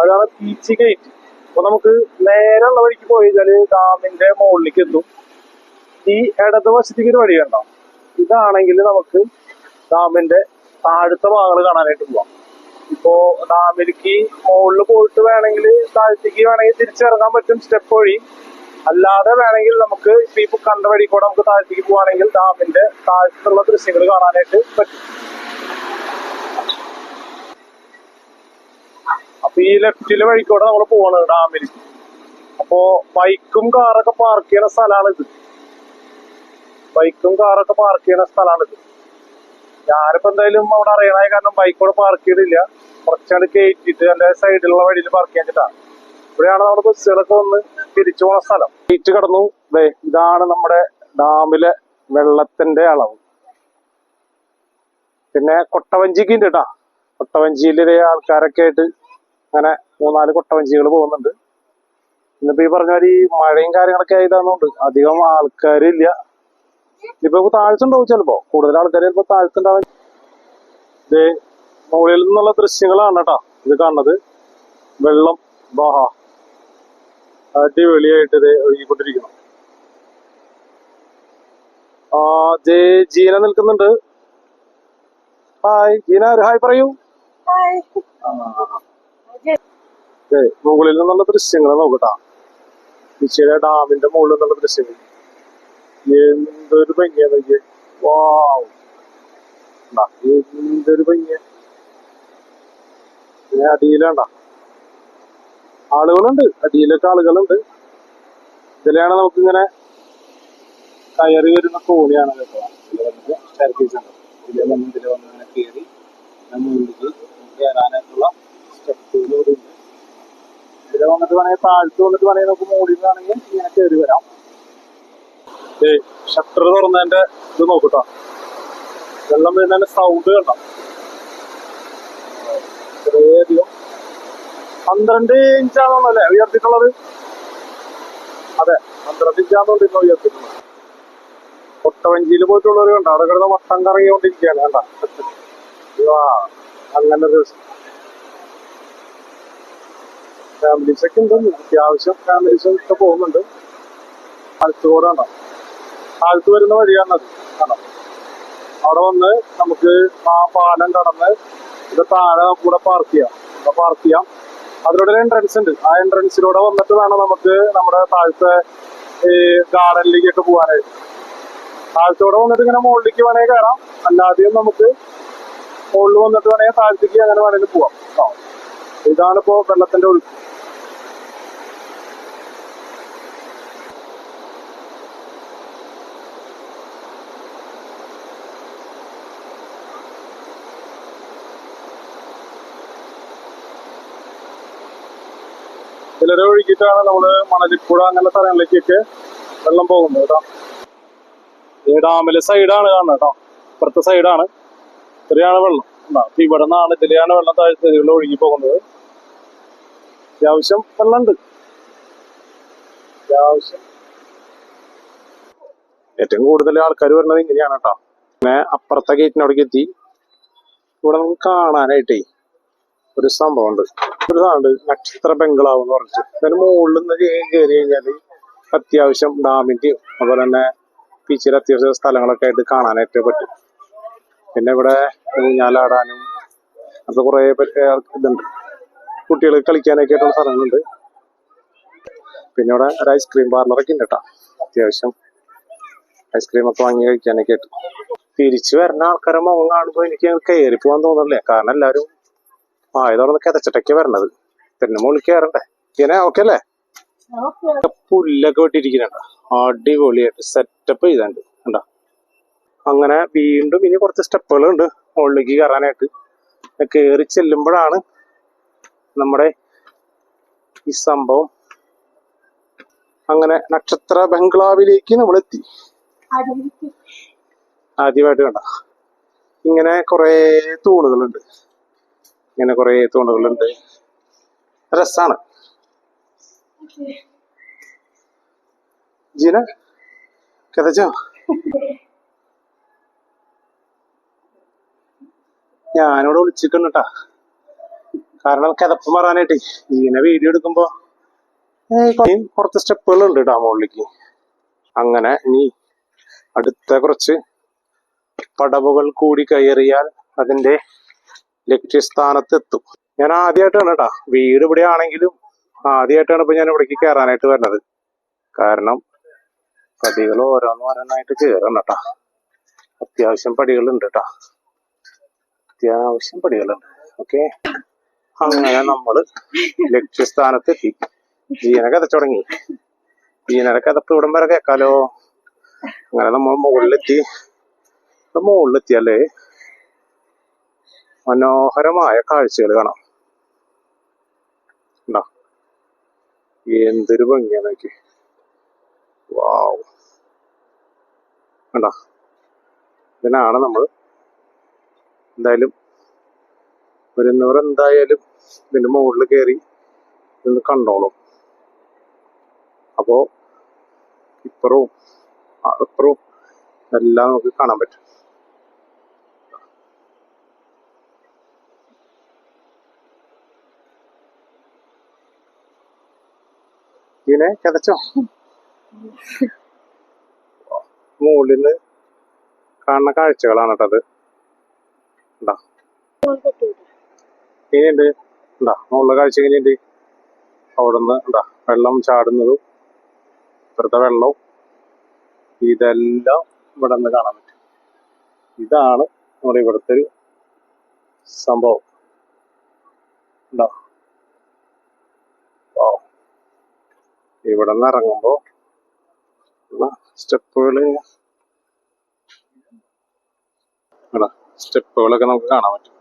അതാണ് beach gate അപ്പൊ നമുക്ക് നേരെ ഉള്ള വഴിക്ക് പോയി കഴിഞ്ഞാൽ ഡാമിന്റെ മുകളിലേക്ക് എത്തും. ഈ ഇടതുവശത്തേക്ക് ഒരു വഴി കണ്ടോ? ഇതാണെങ്കിൽ നമുക്ക് ഡാമിന്റെ താഴത്തെ ഭാഗങ്ങൾ കാണാനായിട്ട് പോവാം. ഇപ്പോ ഡാമിലേക്ക് മുകളിൽ പോയിട്ട് വേണമെങ്കിൽ താഴത്തേക്ക് വേണമെങ്കിൽ തിരിച്ചിറങ്ങാൻ പറ്റും സ്റ്റെപ്പ് വഴി. അല്ലാതെ വേണമെങ്കിൽ നമുക്ക് ഇപ്പൊ ഇപ്പൊ കണ്ട വഴി കൂടെ നമുക്ക് താഴത്തേക്ക് പോവാണെങ്കിൽ ഡാമിന്റെ താഴത്തുള്ള ദൃശ്യങ്ങൾ കാണാനായിട്ട് പറ്റും. ഈ ലെഫ്റ്റിലെ വഴിക്കൂടെ നമ്മൾ പോവാണ് ഡാമിൽ അപ്പോ ബൈക്കും കാറൊക്കെ പാർക്ക് ചെയ്യണ സ്ഥലമാണ് ഇത്. ബൈക്കും കാറൊക്കെ പാർക്ക് ചെയ്യണ സ്ഥലമാണ് ഇത്. ഞാനിപ്പോ എന്തായാലും അവിടെ അറിയണ കാരണം ബൈക്കോടെ പാർക്ക് ചെയ്തില്ല. കുറച്ചാണ് കയറ്റിട്ട് എന്റെ സൈഡിലുള്ള വഴിയിൽ പാർക്ക് ചെയ്യാൻ ഇവിടെയാണ് നമ്മുടെ ബസ്സുകളൊക്കെ വന്ന് തിരിച്ചു പോണ സ്ഥലം. ഗേറ്റ് കടന്നു. ഇതാണ് നമ്മുടെ ഡാമിലെ വെള്ളത്തിന്റെ അളവ്. പിന്നെ കൊട്ടവഞ്ചിക്ക് ഉണ്ട് കേട്ടാ. കൊട്ടവഞ്ചിയിലെ ആൾക്കാരൊക്കെ ആയിട്ട് അങ്ങനെ മൂന്നാൽ കൊട്ടവഞ്ചികൾ പോകുന്നുണ്ട്. ഇന്നിപ്പോ ഈ പറഞ്ഞ മാതിരി മഴയും കാര്യങ്ങളൊക്കെ ആയതാന്നുണ്ട് അധികം ആൾക്കാരില്ല. ഇപ്പൊ താഴ്ചണ്ടാവും ചിലപ്പോ. കൂടുതൽ ആൾക്കാർ ചിലപ്പോ താഴ്ത്തുണ്ടാവും ഇത് മുകളിൽ നിന്നുള്ള ദൃശ്യങ്ങളാണ് കേട്ടോ ഇത് കാണുന്നത്. വെള്ളം ബാഹ അടിപൊളിയായിട്ട് ഇത് ഒഴുകിക്കൊണ്ടിരിക്കണം ആ ജേ ജീന നിൽക്കുന്നുണ്ട്. ഹായ് ജീന ഒരു ഹായ് പറയൂ. ദേ, മുകളിൽ നിന്നുള്ള ദൃശ്യങ്ങൾ നോക്കട്ടാ. ഇച്ചിരി ഡാമിന്റെ മുകളിൽ നിന്നുള്ള ദൃശ്യങ്ങൾ എന്തൊരു ഭംഗിയാ നോക്കിയേ. വാവ്. എന്തൊരു ഭംഗിയാ. അടിയിലാണ്ട ആളുകളുണ്ട് അടിയിലൊക്കെ ആളുകളുണ്ട്. ഇതിലാണ് നമുക്കിങ്ങനെ കയറി വരുന്ന തോണിയാണ് കേട്ടോ. സ്റ്റെയർകേസ് വന്നിട്ട് വന്ന് ഇങ്ങനെ കയറി കയറാനായിട്ടുള്ള സ്റ്റെപ്പുകൾ ഇവിടെ ഉണ്ട് ഇതിലെ വന്നിട്ട് വേണമെങ്കിൽ താഴ്ത്ത് വന്നിട്ട് വേണമെങ്കിൽ നമുക്ക് മുകളിൽ നിന്നാണെങ്കിൽ ഇങ്ങനെ കയറി വരാം. ഷട്ടർ തുറന്നതിന്റെ ഇത് നോക്കട്ടോ. വെള്ളം വീഴുന്നതിന്റെ സൗണ്ട് കണ്ടോ? ഇത്രയധികം പന്ത്രണ്ട് ഇഞ്ചാണോ അല്ലേ ഉയർത്തിയിട്ടുള്ളത്? അതെ പന്ത്രണ്ട് ഇഞ്ചാണെന്നുള്ള ഇന്ന് ഉയർത്തിയിട്ടുള്ളത്. കൊട്ടവഞ്ചിയിൽ പോയിട്ടുള്ളവർ കണ്ടോ? അവിടെ കിടന്ന് വട്ടം കറങ്ങിക്കൊണ്ടിരിക്കുകയാണ് കണ്ട? അങ്ങനെ ഒരു ഫാമിലീസ് ഒക്കെ ഉണ്ട് അത്യാവശ്യം ഫാമിലീസ് ഒക്കെ പോകുന്നുണ്ട്. കണ്ടോ താഴ്ത്തു വരുന്ന വഴിയാണത് കണ്ടോ അവിടെ വന്ന് നമുക്ക് ആ പാലം കടന്ന് ഇത് താഴെ കൂടെ പാർക്ക് ചെയ്യാം. ഇവിടെ പാർക്ക് ചെയ്യാം. അതിലൂടെ ഒരു എൻട്രൻസ് ഉണ്ട്. ആ എൻട്രൻസിലൂടെ വന്നിട്ട് വേണം നമുക്ക് നമ്മുടെ താഴത്തെ ഈ ഗാർഡനിലേക്കൊക്കെ പോകാനായിട്ട്. താഴത്തോടെ വന്നിട്ട് ഇങ്ങനെ മുകളിലേക്ക് വേണമെങ്കിൽ കയറാം. അല്ലാതെയും നമുക്ക് മുകളിൽ വന്നിട്ട് വേണമെങ്കിൽ താഴത്തേക്ക് അങ്ങനെ വേണമെങ്കിൽ പോവാം. ഇതാണ് ഇതാണിപ്പോ വെള്ളത്തിന്റെ ഒഴുക്ക് ചിലരെ ഒഴുകിയിട്ടാണ് നമ്മൾ മണലിപ്പുഴ അങ്ങനെ സ്ഥലങ്ങളിലേക്കൊക്കെ വെള്ളം പോകുന്നത് കേട്ടോ. ഈ ഡാമിലെ സൈഡാണ് കാണുന്നത് കേട്ടോ. ഇപ്പുറത്തെ സൈഡാണ് ഇത്രയാണ് വെള്ളം? അപ്പൊ ഇവിടെ നിന്നാണ് ഇതിലെയാണ് വെള്ളം താഴ്ത്തതിലുള്ള ഒഴുകി പോകുന്നത്. അത്യാവശ്യം വെള്ളമുണ്ട്. അത്യാവശ്യം. ഏറ്റവും കൂടുതൽ ആൾക്കാർ വരുന്നത് ഇങ്ങനെയാണ് കേട്ടോ. പിന്നെ അപ്പുറത്തെ ഗേറ്റിനോടേക്ക് എത്തി. ഇവിടെ നമുക്ക് കാണാനായിട്ടേ ഒരു സംഭവമുണ്ട്. ഒരു സാധനമുണ്ട് നക്ഷത്ര ബംഗ്ലാവ് എന്ന് പറഞ്ഞിട്ട്. അതിന് മുകളിൽ നിന്ന് കയറി കഴിഞ്ഞാൽ അത്യാവശ്യം ഡാമിന്റെയും അതുപോലെ തന്നെ ബീച്ചിൽ അത്യാവശ്യം സ്ഥലങ്ങളൊക്കെ ആയിട്ട് കാണാനായിട്ട് പറ്റും. പിന്നെ ഇവിടെ ഊഞ്ഞാലാടാനും അത് കുറേ ഇതുണ്ട്. കുട്ടികൾ കളിക്കാനൊക്കെ ആയിട്ടുള്ള സ്ഥലങ്ങളുണ്ട്. പിന്നെ ഇവിടെ ഒരു ഐസ്ക്രീം പാർലറൊക്കെ ഉണ്ട് കേട്ടോ. അത്യാവശ്യം ഐസ്ക്രീമൊക്കെ വാങ്ങി കഴിക്കാനൊക്കെ ആയിട്ട്. തിരിച്ചു വരുന്ന ആൾക്കാരെ മുഖം കാണുമ്പോൾ എനിക്ക് കയറി പോകാൻ തോന്നുന്നില്ലേ കാരണം എല്ലാവരും ആ ഇതവിടെ കിതച്ചിട്ടൊക്കെ വരണത്. പിന്നെ മുകളിൽ കയറണ്ടേ ഇങ്ങനെ ഓക്കെ അല്ലേ? പുല്ലൊക്കെ വെട്ടിയിരിക്കുന്നുണ്ട്. അടിപൊളിയായിട്ട് സെറ്റപ്പ് ചെയ്തുണ്ട് കണ്ടോ? അങ്ങനെ വീണ്ടും ഇനി കുറച്ച് സ്റ്റെപ്പുകൾ ഉണ്ട് മുകളിലേക്ക് കയറാനായിട്ട്. കയറി ചെല്ലുമ്പോഴാണ് നമ്മുടെ ഈ സംഭവം. അങ്ങനെ നക്ഷത്ര ബംഗ്ലാവിലേക്ക് നമ്മൾ എത്തി ആദ്യമായിട്ട് കണ്ട? ഇങ്ങനെ കുറേ തൂണുകളുണ്ട്. ഇങ്ങനെ കുറേ തൂണുകളുണ്ട്. രസാണ്. ജീന കഥച്ചോ? ഞാനിവിടെ വിളിച്ചിട്ടുണ്ട് കേട്ടാ കാരണം കിതപ്പ് മാറാനായിട്ട് ഇങ്ങനെ വീഡിയോ എടുക്കുമ്പോ കുറച്ച് സ്റ്റെപ്പുകൾ ഉണ്ട് കേട്ടോ മുകളിലേക്ക് അങ്ങനെ ഇനി അടുത്ത കുറച്ച് പടവുകൾ കൂടി കയറിയാൽ അതിന്റെ ലക്ഷ്യസ്ഥാനത്തെത്തും. ഞാൻ ആദ്യമായിട്ടാണ് കേട്ടാ വീട് ഇവിടെ ആണെങ്കിലും ആദ്യമായിട്ടാണ് ഇപ്പൊ ഞാൻ ഇവിടേക്ക് കയറാനായിട്ട് വരുന്നത്. കാരണം പടികൾ ഓരോന്ന് ഓരോന്നായിട്ട് കയറണം കേട്ടാ അത്യാവശ്യം പടികളുണ്ട് കേട്ടാ അത്യാവശ്യം പടികളുണ്ട്. ഓക്കെ. അങ്ങനെ നമ്മൾ ലക്ഷ്യസ്ഥാനത്തെത്തി. ജീന കഥച്ചു തുടങ്ങി. ജീനയുടെ കഥപ്പ് ഇവിടം വരെ കേക്കാലോ അങ്ങനെ നമ്മൾ മുകളിലെത്തി. മുകളിലെത്തിയല്ലേ മനോഹരമായ കാഴ്ചകൾ കാണാം. ഉണ്ടോ എന്തൊരു ഭംഗിയാ നോക്കി വാവ്. കണ്ടോ? ഇതിനാണ് നമ്മൾ എന്തായാലും വരുന്നവർ എന്തായാലും ഇതിന്റെ മുകളിൽ കയറി ഇതൊന്ന് കണ്ടോളും. അപ്പോ ഇപ്പുറവും അപ്പുറവും എല്ലാം നമുക്ക് കാണാൻ പറ്റും. ഇതിനെ കിതച്ചോ മുകളിൽ നിന്ന് കാണുന്ന കാഴ്ചകളാണ് കേട്ടത് ഇനിയുണ്ട്. ഉണ്ടാ മുകളിലെ കാഴ്ച ഇങ്ങനെയുണ്ട് അവിടുന്ന് ഉണ്ടാ വെള്ളം ചാടുന്നതും ഇപ്പുറത്തെ വെള്ളവും ഇതെല്ലാം ഇവിടെ നിന്ന് കാണാൻ പറ്റും. ഇതാണ് നമ്മുടെ ഇവിടുത്തെ ഒരു സംഭവം. ഉണ്ടോ ഇവിടെ നിന്ന് ഇറങ്ങുമ്പോ സ്റ്റെപ്പുകൾ സ്റ്റെപ്പുകളൊക്കെ നമുക്ക് കാണാൻ പറ്റും.